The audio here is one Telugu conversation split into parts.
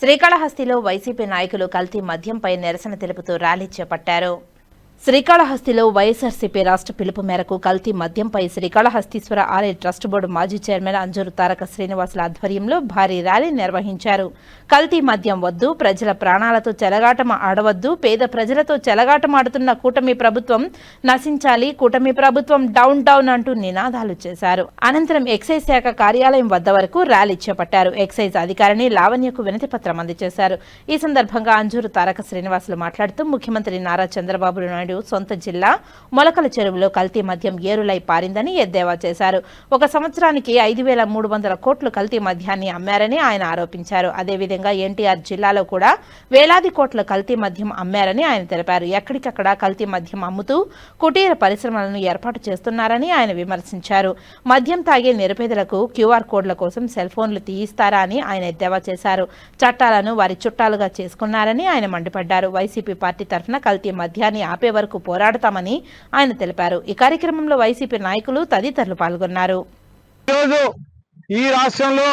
శ్రీకాళహస్తిలో వైసీపీ నాయకులు కల్తీ మద్యంపై నిరసన తెలుపుతూ ర్యాలీ చేపట్టారు. శ్రీకాళహస్తిలో వైఎస్ఆర్సీపీ రాష్ట్ర పిలుపు మేరకు కల్తీ మద్యంపై శ్రీకాళహస్తీశ్వర ఆలయ ట్రస్ట్ బోర్డు మాజీ చైర్మన్ అంజూరు తారక శ్రీనివాసుల ఆధ్వర్యంలో భారీ ర్యాలీ నిర్వహించారు. కల్తీ మద్యం వద్దు ప్రజల ప్రాణాలతో చెలగాటం ఆడవద్దు పేద ప్రజలతో చెలగాటం ఆడుతున్న కూటమి ప్రభుత్వం నశించాలి కూటమి ప్రభుత్వం డౌన్ డౌన్ అంటూ నినాదాలు చేశారు. అనంతరం ఎక్సైజ్ శాఖ కార్యాలయం వద్ద వరకు ర్యాలీ చేపట్టారు. ఎక్సైజ్ అధికారిని లావణ్యకు వినతి పత్రం అందజేశారు. ఈ సందర్భంగా అంజూరు తారక శ్రీనివాసులు మాట్లాడుతూ ముఖ్యమంత్రి నారా చంద్రబాబు నాయుడు సొంత జిల్లా మొలకల చెరువులో కల్తీ మద్యం ఏరులై పారిందని ఎద్దేవా చేశారు. ఒక సంవత్సరానికి ఐదు వేల మూడు వందల కోట్లు కల్తీ మద్యాన్ని అమ్మారని ఆయన ఆరోపించారు. అదేవిధంగా ఎన్టీఆర్ జిల్లాలో కూడా వేలాది కోట్ల కల్తీ మద్యం అమ్మారని ఆయన తెలిపారు. ఎక్కడికక్కడ కల్తీ మద్యం అమ్ముతూ కుటీర పరిశ్రమలను ఏర్పాటు చేస్తున్నారని ఆయన విమర్శించారు. మద్యం తాగే నిరుపేదలకు క్యూఆర్ కోడ్ల కోసం సెల్ ఫోన్లు తీయిస్తారా అని ఆయన ఎద్దేవా చేశారు. చట్టాలను వారి చుట్టాలుగా చేసుకున్నారని ఆయన మండిపడ్డారు. వైసీపీ పార్టీ తరఫున కల్తీ మద్యాన్ని ఆపే వరకు పోరాడతామని ఆయన తెలిపారు. ఈ కార్యక్రమంలో వైసీపీ నాయకులు తదితరులు పాల్గొన్నారు. ఈరోజు ఈ రాష్ట్రంలో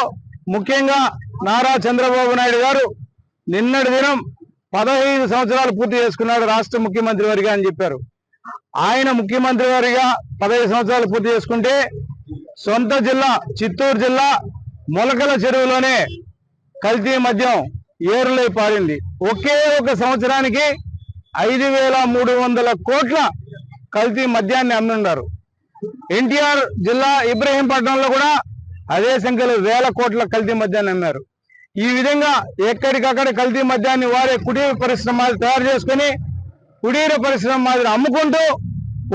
ముఖ్యంగా నారా చంద్రబాబు నాయుడు గారు నిన్నటి దినం పదహైదు సంవత్సరాలు పూర్తి చేసుకున్నాడు రాష్ట్ర ముఖ్యమంత్రి వారిగా అని చెప్పారు. ఆయన ముఖ్యమంత్రి వారిగా పదహైదు సంవత్సరాలు పూర్తి చేసుకుంటే సొంత జిల్లా చిత్తూరు జిల్లా మొలకల చెరువులోనే కల్తీ మద్యం ఏరులై పారింది. ఒకే ఒక సంవత్సరానికి ఐదు వేల మూడు వందల కోట్ల కల్తీ మద్యాన్ని అమ్మిండారు. ఎన్టీఆర్ జిల్లా ఇబ్రహీంపట్నంలో కూడా అదే సంఖ్యలో వేల కోట్ల కల్తీ మద్యాన్ని అమ్మారు. ఈ విధంగా ఎక్కడికక్కడ కల్తీ మద్యాన్ని వాడే కుటీర పరిశ్రమ తయారు చేసుకుని కుటీర పరిశ్రమ మాదిరి అమ్ముకుంటూ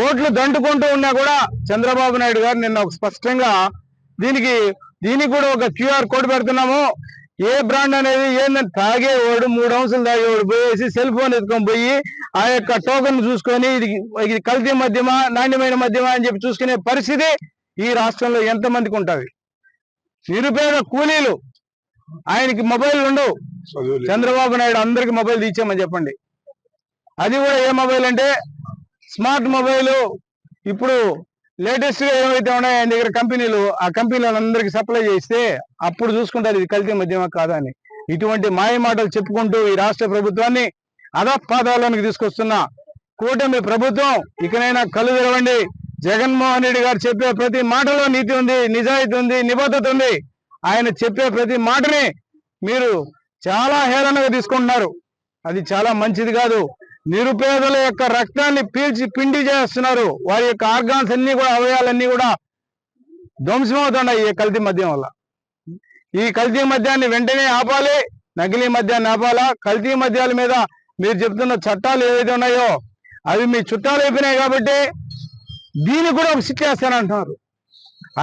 ఓట్లు దండుకుంటూ ఉన్నా కూడా చంద్రబాబు నాయుడు గారు నిన్న ఒక స్పష్టంగా దీనికి దీనికి కూడా ఒక క్యూఆర్ కోడ్ పెడుతున్నాము. ఏ బ్రాండ్ అనేది ఏంటంటే తాగేవాడు మూడు అంశాలు తాగేవాడు పోయేసి సెల్ ఫోన్ ఎత్తుకొని పోయి ఆ యొక్క టోకెన్ చూసుకొని ఇది ఇది కల్తీ మద్యమా నాణ్యమైన మద్యమా అని చెప్పి చూసుకునే పరిస్థితి ఈ రాష్ట్రంలో ఎంతమందికి ఉంటుంది? నిరుపేద కూలీలు ఆయనకి మొబైల్ ఉండవు. చంద్రబాబు నాయుడు అందరికి మొబైల్ తీర్చామని చెప్పండి. అది కూడా ఏ మొబైల్ అంటే స్మార్ట్ మొబైల్ ఇప్పుడు లేటెస్ట్గా ఏమైతే ఉన్నాయో ఆయన దగ్గర కంపెనీలు ఆ కంపెనీలు అందరికి సప్లై చేస్తే అప్పుడు చూసుకుంటారు ఇది కల్తీ మద్యమా కాదా అని. ఇటువంటి మాయ మాటలు చెప్పుకుంటూ ఈ రాష్ట్ర ప్రభుత్వాన్ని అధపాదాలకు తీసుకొస్తున్న కూటమి ప్రభుత్వం ఇకనైనా కళ్ళు తెరవండి. జగన్మోహన్ రెడ్డి గారు చెప్పే ప్రతి మాటలో నీతి ఉంది నిజాయితీ ఉంది నిబద్ధత ఉంది. ఆయన చెప్పే ప్రతి మాటని మీరు చాలా హేళనగా తీసుకుంటున్నారు. అది చాలా మంచిది కాదు. నిరుపేదల యొక్క రక్తాన్ని పీల్చి పిండి చేస్తున్నారు. వారి యొక్క ఆర్గాన్స్ అన్ని కూడా అవయాలన్నీ కూడా ధ్వంసమవుతున్నాయి ఈ కల్తీ మద్యం వల్ల. ఈ కల్తీ మద్యాన్ని వెంటనే ఆపాలి నకిలీ మద్యాన్ని ఆపాలా. కల్తీ మద్యాల మీద మీరు చెప్తున్న చట్టాలు ఏవైతే ఉన్నాయో అవి మీ చుట్టాలు అయిపోయినాయి కాబట్టి దీన్ని కూడా ఒక సిట్ వేస్తానంటున్నారు.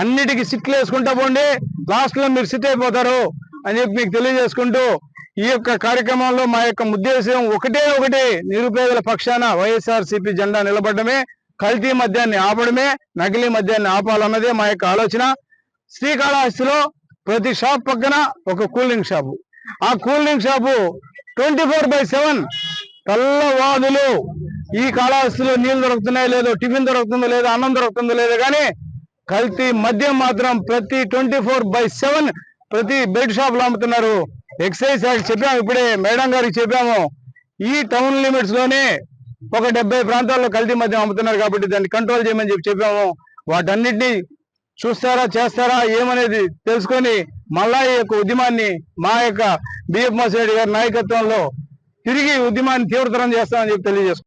అన్నిటికీ సిట్లు వేసుకుంటా పోండి లాస్ట్లో మీరు సిట్ అయిపోతారు అని చెప్పి మీకు తెలియజేసుకుంటూ ఈ యొక్క కార్యక్రమంలో మా యొక్క ఉద్దేశం ఒకటే ఒకటి నిరుపేదల పక్షాన వైఎస్ఆర్ సిపి జెండా నిలబడమే కల్తీ మద్యాన్ని ఆపడమే నకిలీ మద్యాన్ని ఆపాలన్నదే మా యొక్క ఆలోచన. శ్రీకాళహస్తిలో ప్రతి షాప్ పక్కన ఒక కూల్ డ్రింక్ షాపు. ఆ cool drink shop twenty four by seven తెల్లవాదులు ఈ కాళహస్తిలో నీళ్ళు దొరుకుతున్నాయో లేదో టిఫిన్ దొరుకుతుందో లేదో అన్నం దొరుకుతుందో లేదో కానీ కల్తీ మద్యం మాత్రం ప్రతి ట్వంటీ ఫోర్ బై సెవెన్ ప్రతి బెడ్ షాప్లో అమ్ముతున్నారు. ఎక్సైజ్ శాఖ చెప్పాము ఇప్పుడే మేడం గారికి చెప్పాము. ఈ టౌన్ లిమిట్స్లోనే ఒక డెబ్బై ప్రాంతాల్లో కల్తీ మద్యం అమ్ముతున్నారు కాబట్టి దాన్ని కంట్రోల్ చేయమని చెప్పి చెప్పాము. వాటన్నిటిని చూస్తారా చేస్తారా ఏమనేది తెలుసుకొని మళ్ళా ఈ యొక్క ఉద్యమాన్ని మా యొక్క బిఎఫ్ మసిరెడ్డి గారి నాయకత్వంలో తిరిగి ఉద్యమాన్ని తీవ్రతరం చేస్తామని చెప్పి తెలియజేస్తాం